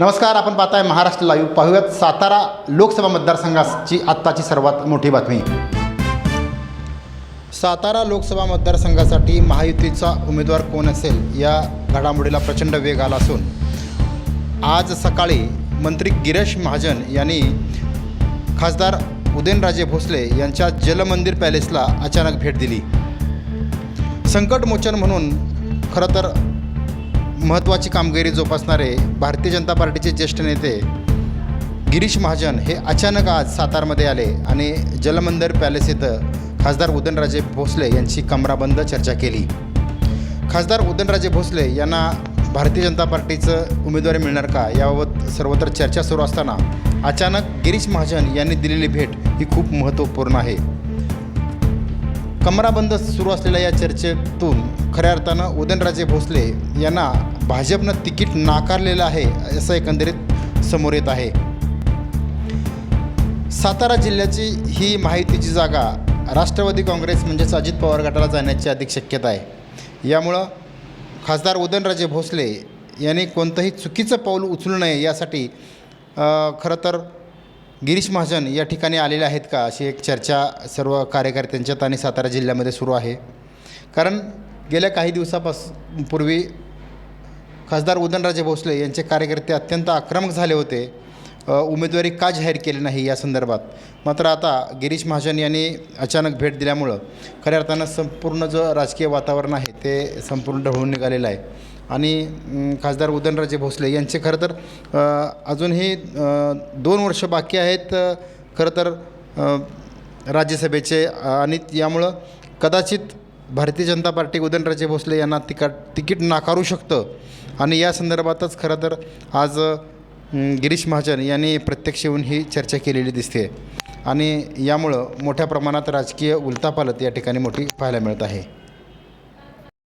नमस्कार आपण पाहताय महाराष्ट्र लाईव्ह पाहूयात सातारा लोकसभा मतदारसंघाची आत्ताची सर्वात मोठी बातमी. सातारा लोकसभा मतदारसंघासाठी महायुतीचा उमेदवार कोण असेल या घडामोडीला प्रचंड वेग आला असून आज सकाळी मंत्री गिरीश महाजन यांनी खासदार उदयनराजे भोसले यांच्या जलमंदिर पॅलेसला अचानक भेट दिली. संकटमोचन म्हणून खरं तर महत्त्वाची कामगिरी जोपासणारे भारतीय जनता पार्टीचे ज्येष्ठ नेते गिरीश महाजन हे अचानक आज सातारमध्ये आले आणि जलमंदिर पॅलेस इथं खासदार उदयनराजे भोसले यांची कमराबंद चर्चा केली. खासदार उदयनराजे भोसले यांना भारतीय जनता पार्टीचं उमेदवारी मिळणार का याबाबत सर्वत्र चर्चा सुरू असताना अचानक गिरीश महाजन यांनी दिलेली भेट ही खूप महत्त्वपूर्ण आहे. कमराबंद सुरू असलेल्या या चर्चेतून खऱ्या अर्थानं उदयनराजे भोसले यांना भाजपनं तिकीट नाकारलेलं आहे असं एकंदरीत समोर येत आहे. सातारा जिल्ह्याची ही माहितीची जागा राष्ट्रवादी काँग्रेस म्हणजेच अजित पवार गटाला जाण्याची अधिक शक्यता आहे. यामुळं खासदार उदयनराजे भोसले यांनी कोणतंही चुकीचं पाऊल उचलू नये यासाठी खरं तर गिरीश महाजन या ठिकाणी आलेले आहेत का अशी एक चर्चा सर्व कार्यकर्त्यांच्यात आणि सातारा जिल्ह्यामध्ये सुरू आहे. कारण गेल्या काही दिवसापास पूर्वी खासदार उदयनराजे भोसले यांचे कार्यकर्ते अत्यंत आक्रमक झाले होते. उमेदवारी का जाहीर केली नाही या संदर्भात? मात्र आता गिरीश महाजन यांनी अचानक भेट दिल्यामुळं खऱ्या अर्थानं संपूर्ण जो राजकीय वातावरण आहे ते संपूर्ण ढवळून निघालेलं आहे. आणि खासदार उदयनराजे भोसले यांचे खरं तर अजूनही दोन वर्ष बाकी आहेत खरं तर राज्यसभेचे आणि यामुळं कदाचित भारतीय जनता पार्टी उदयनराजे भोसले यांना तिकट तिकीट नाकारू शकतं. आणि या संदर्भातच खरं तर आज गिरीश महाजन यांनी प्रत्यक्ष येऊन ही चर्चा केलेली दिसते. आणि यामुळं मोठ्या प्रमाणात राजकीय उलथापालत या ठिकाणी मोठी पाहायला मिळत आहे.